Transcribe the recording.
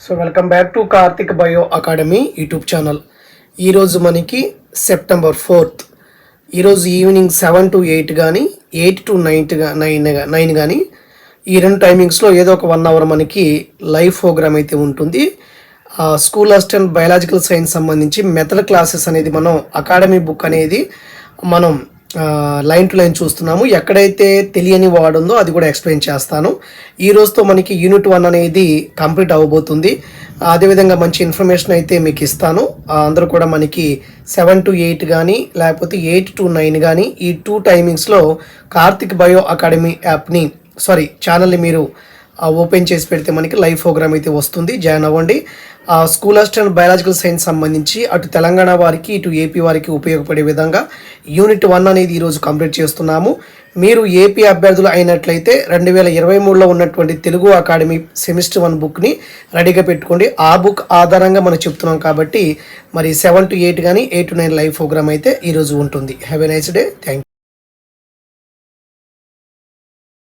So welcome back to Karthik bio academy YouTube channel. ఈరోజు మనకి September fourth. ఈరోజు evening seven to eight కానీ eight to ninth nine nine కానీ ఈ రెండు టైమింగ్స్లో ఏదో ఒక వన్ అవర్ మనకి లైవ్ ప్రోగ్రామ్ అయితే ఉంటుంది. ఆ, స్కూల్ అసిస్టెంట్ బయాలజికల్ సైన్స్ సంబంధించి మెథడ్ క్లాసెస్ అనేది మనం అకాడమీ బుక్ అనేది మనం లైన్ టు లైన్ చూస్తున్నాము. ఎక్కడైతే తెలియని వాడు ఉందో అది కూడా ఎక్స్ప్లెయిన్ చేస్తాను. ఈ రోజుతో మనకి యూనిట్ వన్ అనేది కంప్లీట్ అవ్వబోతుంది. అదేవిధంగా మంచి ఇన్ఫర్మేషన్ అయితే మీకు ఇస్తాను. అందరూ కూడా మనకి సెవెన్ టు ఎయిట్ కానీ లేకపోతే ఎయిట్ టు నైన్ కానీ ఈ టూ టైమింగ్స్లో కార్తిక్ బయో అకాడమీ యాప్ని సారీ ఛానల్ని మీరు ఓపెన్ చేసి పెడితే మనకి లైవ్ ప్రోగ్రామ్ అయితే వస్తుంది. జాయిన్ అవ్వండి. ఆ, స్కూల్ అసిస్టెంట్ బయాలజికల్ సైన్స్ సంబంధించి అటు తెలంగాణ వారికి ఇటు ఏపీ వారికి ఉపయోగపడే విధంగా యూనిట్ వన్ అనేది ఈరోజు కంప్లీట్ చేస్తున్నాము. మీరు ఏపీ అభ్యర్థులు అయినట్లయితే రెండు వేల ఇరవై మూడులో ఉన్నటువంటి తెలుగు అకాడమీ సెమిస్టర్ వన్ బుక్ని రెడీగా పెట్టుకోండి. ఆ బుక్ ఆధారంగా మనం చెప్తున్నాం కాబట్టి మరి సెవెన్ టు ఎయిట్ కానీ eight to nine live programme అయితే ఈరోజు ఉంటుంది. Have a nice day thank